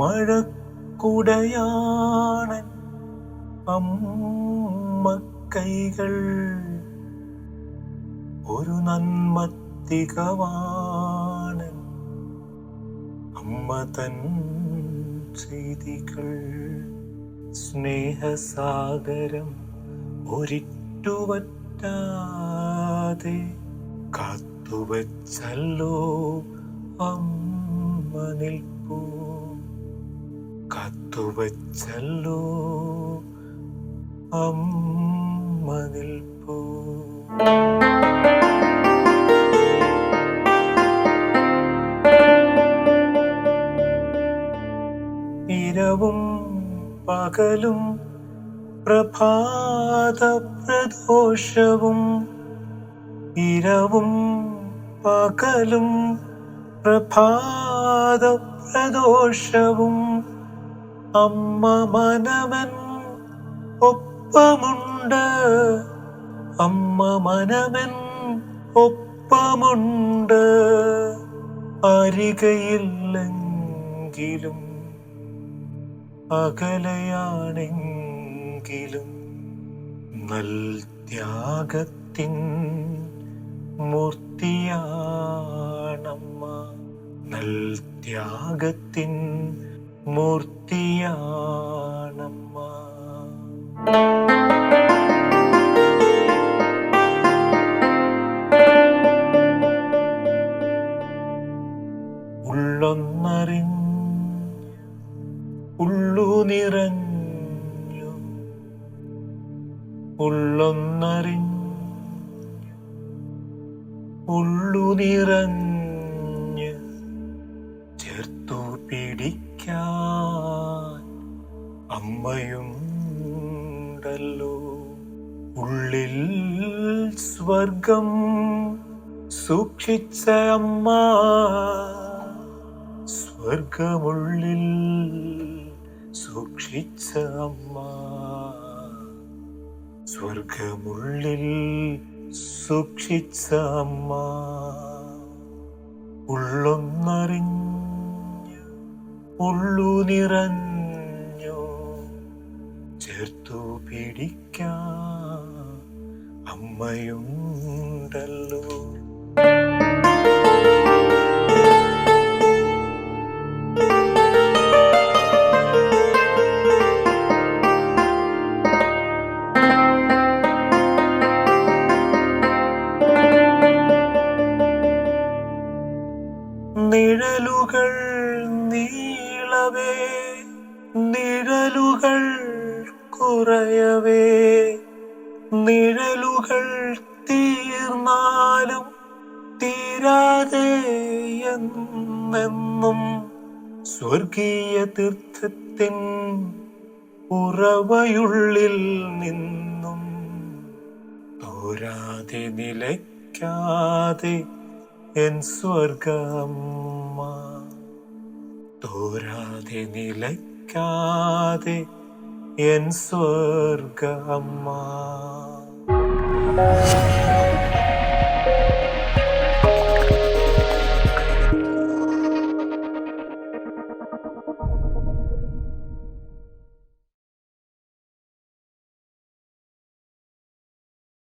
മഴക്കുടയാണൻ. അമ്മ കൈകൾ ഒരു നന്മത്തികവാണൻ. അമ്മ തൻ ചെയ്തികൾ സ്നേഹസാഗരം ഒരിറ്റുവറ്റാതെ കാത്തുവച്ചല്ലോ അമ്മ നിൽപ്പൂ. കാത്തുവച്ചല്ലോ അമ്മ നിൽപ്പൂ. ഇരവും പകലും പ്രഭാത പ്രദോഷവും ഇരവും പകലും പ്രഭാത പ്രദോഷവും അമ്മ മനവൻ ഒപ്പമുണ്ട്. അമ്മ മനവൻ ഒപ്പമുണ്ട്. അരികയില്ലെങ്കിലും അകലയാണെങ്കിലും നൽ ത്യാഗത്തിൻ മൂർത്തിയാണമ്മ. നൽ ത്യാഗത്തിൻ മൂർത്തിയാണമ്മ. ഉള്ളൊന്നറിഞ്ഞ് ഉള്ളു നിറഞ്ഞു ഉള്ളൊന്നറിഞ്ഞ് ഉള്ളു ചേർത്തു പിടിക്കാൻ അമ്മയുണ്ടല്ലോ. ഉള്ളിൽ സ്വർഗം സൂക്ഷിച്ച അമ്മ. സ്വർഗമുള്ളിൽ സൂക്ഷിച്ച അമ്മ. സ്വർഗമുള്ളിൽ സൂക്ഷിച്ച അമ്മ. ഉള്ളൊന്നറിഞ്ഞു ഉള്ളു നിറഞ്ഞു. ചേർത്തു പിടിക്കാൻ അമ്മയുണ്ടല്ലോ. നിഴലുകൾ നീളവേ നിഴലുകൾ കുറയവേ. നിഴലുകൾ തീർന്നാലും തീരാതെ എന്നെന്നും സ്വർഗീയ തീർത്ഥത്തിൻ ഉറവയുള്ളിൽ നിന്നും തോരാതെ നിലയ്ക്കാതെ എൻ സ്വർഗമ്മ തോരാതെ നിലയ്ക്കാതെ എൻ സ്വർഗമ്മ